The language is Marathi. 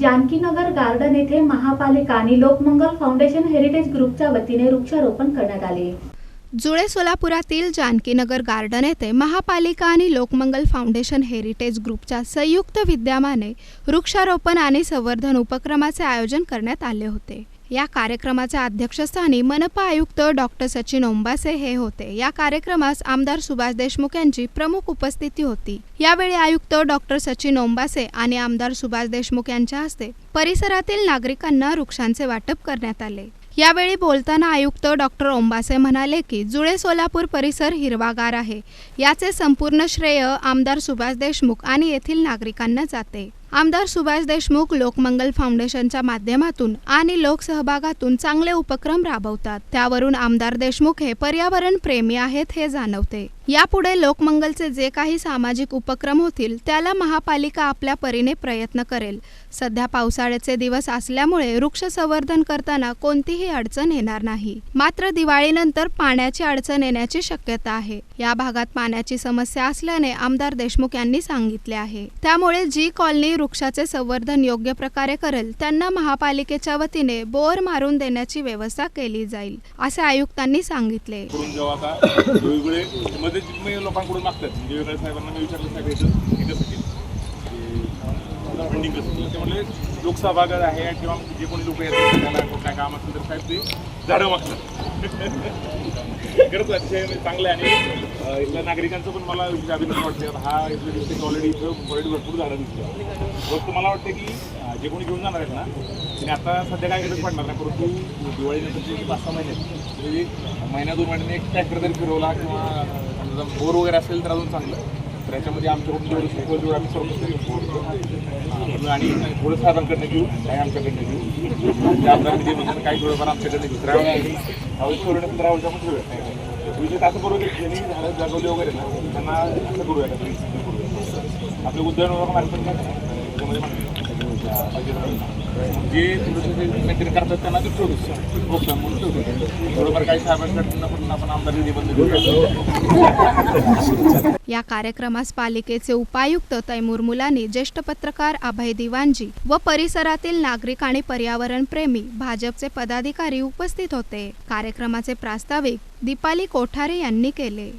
जानकीनगर गार्डन येथे महापालिका आणि लोकमंगल फाउंडेशन हेरिटेज ग्रुपच्या वतीने वृक्षारोपण करण्यात आले. जुळे सोलापुरातील जानकीनगर गार्डन येथे महापालिका आणि लोकमंगल फाउंडेशन हेरिटेज ग्रुपच्या संयुक्त विद्यमाने वृक्षारोपण आणि संवर्धन उपक्रमाचे आयोजन करण्यात आले होते. या कार्यक्रमाच्या अध्यक्षस्थानी मनपा आयुक्त डॉक्टर सचिन ओंबासे हे होते. या कार्यक्रमास आमदार सुभाष देशमुख यांची प्रमुख उपस्थिती होती. यावेळी आयुक्त डॉक्टर सचिन ओंबासे आणि आमदार सुभाष देशमुख यांच्या हस्ते परिसरातील नागरिकांना वृक्षांचे वाटप करण्यात आले. यावेळी बोलताना आयुक्त डॉक्टर ओंबासे म्हणाले की जुळे सोलापूर परिसर हिरवागार आहे. याचे संपूर्ण श्रेय आमदार सुभाष देशमुख आणि येथील नागरिकांना जाते. आमदार सुभाष देशमुख लोकमंगल फाउंडेशनच्या माध्यमातून आणि लोकसहभागातून चांगले उपक्रम राबवतात. त्यावरून आमदार देशमुख हे पर्यावरण प्रेमी आहेत हे जाणवते. यापुढे लोकमंगलचे जे काही सामाजिक उपक्रम होतील त्याला महापालिका आपल्या परीने प्रयत्न करेल. सध्या पावसाळ्याचे दिवस असल्यामुळे वृक्ष संवर्धन करताना कोणतीही अडचण येणार नाही. मात्र दिवाळीनंतर पाण्याची अडचण येण्याची शक्यता आहे. या भागात पाण्याची समस्या असल्याने आमदार देशमुख यांनी सांगितले आहे. त्यामुळे जी कॉलनी वृक्षाचे संवर्धन योग्य प्रकारे करेल त्यांना महापालिकेच्या वतीने बोर मारून देण्याची व्यवस्था केली जाईल असे आयुक्तांनी सांगितले. करून जेव्हा मी लोकांकडून मागतात म्हणजे वेगळ्या साहेबांना मी विचारलं साहेब याचं हे कसं केलं? म्हणजे फंडिंग कसं केलं? ते म्हणजे लोकसहभाग आहे किंवा जे कोणी लोक येतात त्याला काय काम असेल तर साहेब ते झाडं मागतात खरंच अतिशय म्हणजे चांगलं आहे. आणि इथल्या नागरिकांचं पण मला अभिनंदन वाटतं. हा इथलं डिस्ट्रिक्ट ऑलरेडी इथं ऑलरेडी भरपूर झाडं दिसतात मग मला वाटतं की जे कोणी घेऊन जाणार आहेत ना आणि आता सध्या काय गरज पडणार नाही परंतु दिवाळीनंतरचे जे पाच सहा महिने म्हणजे महिन्या दोन महिन्याने एक ट्रॅक्टर जरी फिरवला किंवा समजा बोर वगैरे असेल तर अजून चांगलं. तर याच्यामध्ये आमच्याकडून जेवढं शिकवलं तेवढं आम्ही सर्व आणि थोडं साहेबांकडनं घेऊ काही आमच्याकडनं घेऊ. त्या म्हणजे काही थोडंफार आमच्याकडनं घेऊ. रावळ्या सोडण्यात रावळच्या पण ठेवूया. विषय असं करू की ज्यांनी झाडं जगवले वगैरे ना त्यांना असं करूया का आपले उद्यान वगैरे मार्फत काय? त्याच्यामध्ये जे थोडंसं मेंटेन करतात त्यांना ते ठेवू प्रोत्साहन म्हणून ठेवतो थोडंफार काही साहेबांकडनं पण आपण आमदार निधी बंद करूया या कार्यक्रमास पालिकेचे उपायुक्त तैमूर मुलानी ज्येष्ठ पत्रकार अभय दिवानजी व परिसरातील नागरिक आणि पर्यावरण प्रेमी भाजपचे पदाधिकारी उपस्थित होते. कार्यक्रमाचे प्रास्ताविक दीपाली कोठारे यांनी केले.